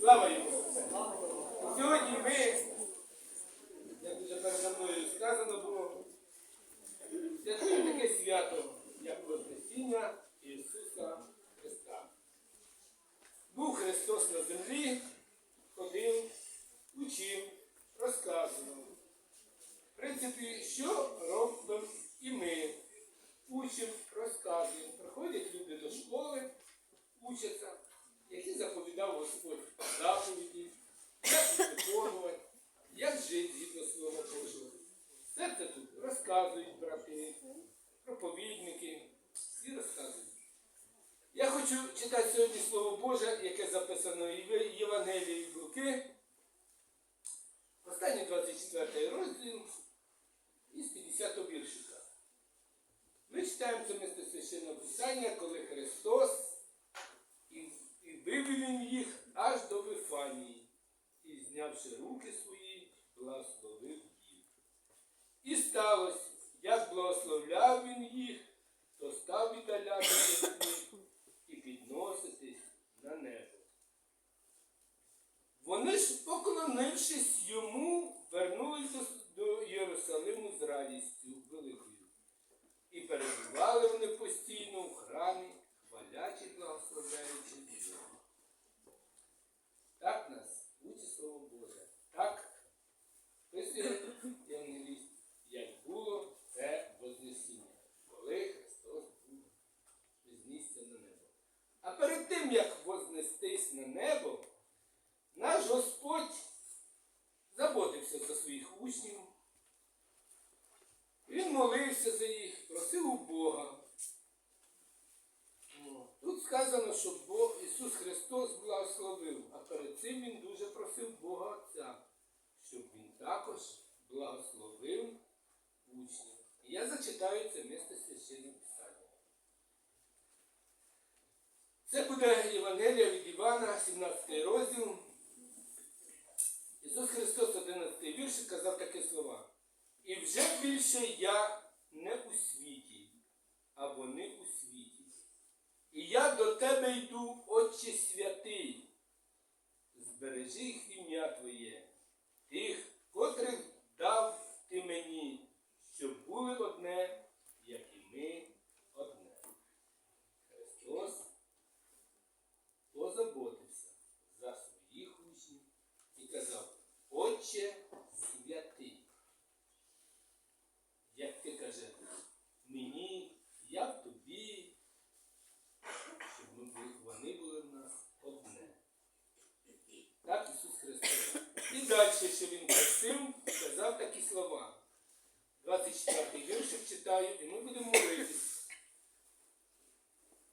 Слава йому! Сьогодні ми, як вже передо мною сказано було, святкуємо таке свято, як Вознесіння Ісуса Христа. Був Христос на землі, ходив, учив, розказував. В принципі, що читати сьогодні Слово Боже, яке записано в Євангелії Луки, останній 24 розділ із 50 віршика. Ми читаємо це місце священного писання, коли Христос і, вивів їх аж до Вифанії, і, знявши руки свої, благословив їх. І сталося, як благословляв він їх, то став віддалятися від них і підноситись на небо. Вони ж, поклонившись йому, вернулись до, до Єрусалиму з радістю великою. І перебували вони постійно в храмі, хвалячи, благословляючи Бога. Так нас учить Слово Боже. Так писує Євангеліст, як було це Вознесіння, коли Христос був вознісся на небо. А перед тим, як вознестись на небо, наш Господь заботився за своїх учнів. Він молився за їх, просив у Бога. О, Тут сказано, що Бог, Ісус Христос благословив, а перед цим Він дуже просив Бога Отця, щоб Він також благословив учнів. І я зачитаю це місце священного Писання. Це буде Євангелія від Івана, 17 розділ. Ісус Христос, 11 вірш, казав такі слова. І вже більше я не у світі, а вони у світі. І я до тебе йду, Отче святий, збережи ім'я Твоє, тих, котрих дав ти мені, щоб були одне, як і ми одне. Христос позаботився за своїх учнів і казав, Отче святий. Як ти кажеш, мені, я в тобі, щоб ми були, вони були в нас одне. Так Ісус Христос. І далі, що Він просив, сказав такі слова. 24 віршик читаю, і ми будемо молитись.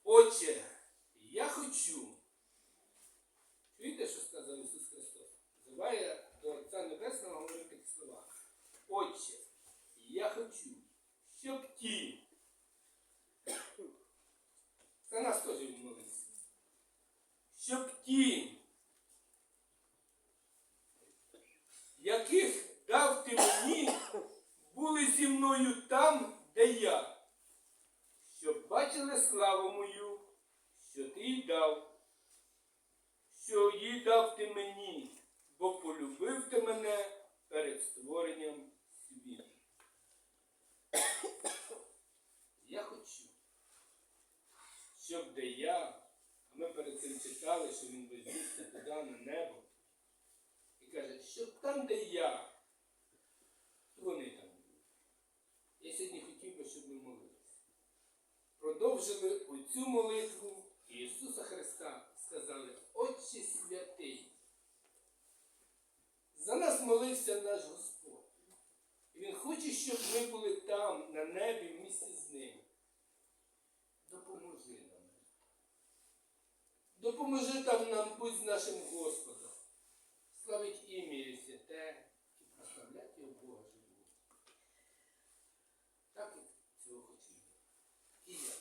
Отче, я хочу. Чуєте, що сказав Ісус Христос? Називає до Отця Небесного говорити такі слова. Отче, я хочу, щоб ті. За нас теж він молився. Щоб ті, яких дав ти мені, були зі мною там, де я, щоб бачили славу мою, що ти їй дав, що їй дав ти мені, бо полюбив ти мене перед створенням світу. Я хочу, щоб де я, а ми перед цим читали, що він вознісся туди на небо, і каже, щоб там, де я, продовжили оцю молитву Ісуса Христа, сказали Отче святий. За нас молився наш Господь. І Він хоче, щоб ми були там, на небі, в місті з ним. Допоможи нам. Допоможи там нам будь з нашим Господом. Славить ім'я святе і прославляти його Бога живого. Так і цього хотів. І я.